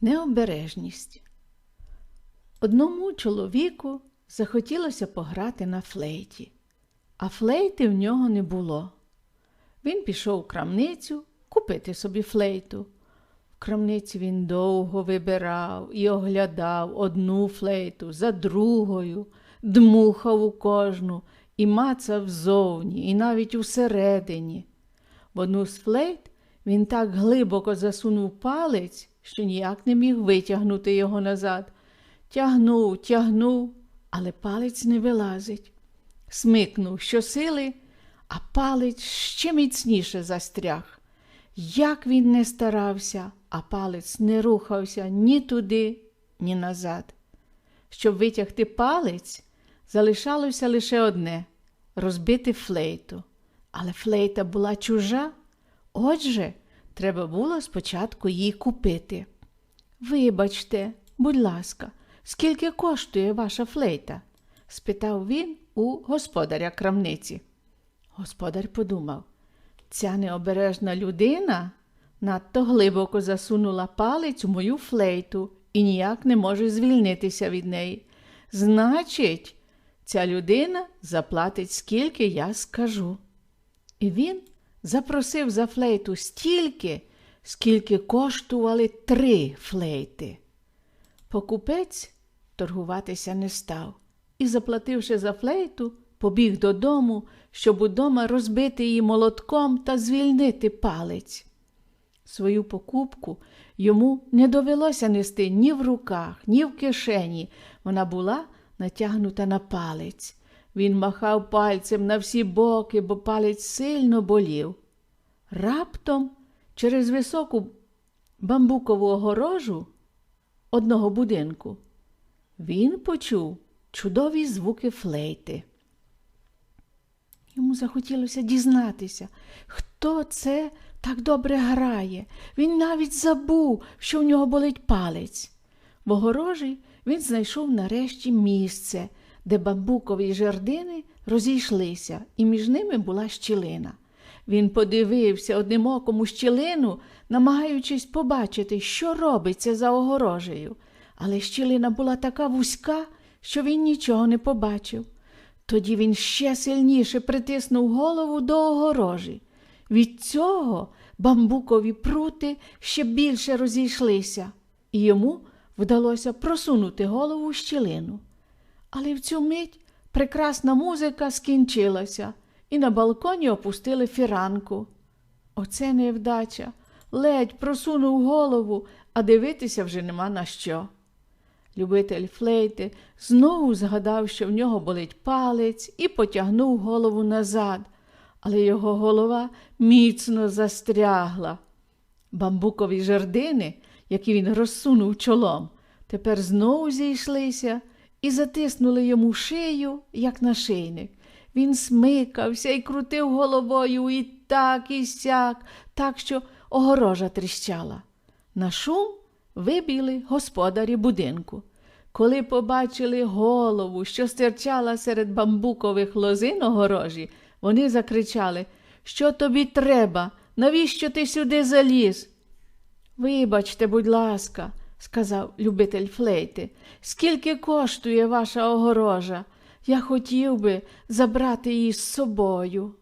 Необережність. Одному чоловіку захотілося пограти на флейті, а флейти в нього не було. Він пішов у крамницю купити собі флейту. В крамниці він довго вибирав і оглядав одну флейту за другою, дмухав у кожну і мацав ззовні, і навіть усередині. В одну з флейт він так глибоко засунув палець, що ніяк не міг витягнути його назад. Тягнув, тягнув, але палець не вилазить. Смикнув щосили, а палець ще міцніше застряг. Як він не старався, а палець не рухався ні туди, ні назад. Щоб витягти палець, залишалося лише одне розбити флейту. Але флейта була чужа, отже, треба було спочатку її купити. Вибачте, будь ласка, скільки коштує ваша флейта? спитав він у господаря крамниці. Господар подумав, ця необережна людина надто глибоко засунула палець у мою флейту і ніяк не може звільнитися від неї. Значить, ця людина заплатить, скільки я скажу. І він запросив за флейту стільки, скільки коштували три флейти. Покупець торгуватися не став і, заплативши за флейту, побіг додому, щоб удома розбити її молотком та звільнити палець. Свою покупку йому не довелося нести ні в руках, ні в кишені. Вона була натягнута на палець. Він махав пальцем на всі боки, бо палець сильно болів. Раптом через високу бамбукову огорожу одного будинку він почув чудові звуки флейти. Йому захотілося дізнатися, хто це так добре грає. Він навіть забув, що в нього болить палець. В огорожі він знайшов нарешті місце, де бамбукові жердини розійшлися, і між ними була щілина. Він подивився одним оком у щілину, намагаючись побачити, що робиться за огорожею. Але щілина була така вузька, що він нічого не побачив. Тоді він ще сильніше притиснув голову до огорожі. Від цього бамбукові прути ще більше розійшлися, і йому вдалося просунути голову в щілину. Але в цю мить прекрасна музика скінчилася, і на балконі опустили фіранку. Оце невдача. Ледь просунув голову, а дивитися вже нема на що. Любитель флейти знову згадав, що в нього болить палець, і потягнув голову назад, але його голова міцно застрягла. Бамбукові жердини, які він розсунув чолом, тепер знову зійшлися і затиснули йому шию, як нашийник. Він смикався і крутив головою і так, і сяк, так, що огорожа тріщала. На шум вибігли господарі будинку. Коли побачили голову, що стирчала серед бамбукових лозин огорожі, вони закричали Що тобі треба? Навіщо ти сюди заліз? Вибачте, будь ласка, сказав любитель флейти, скільки коштує ваша огорожа? Я хотів би забрати її з собою.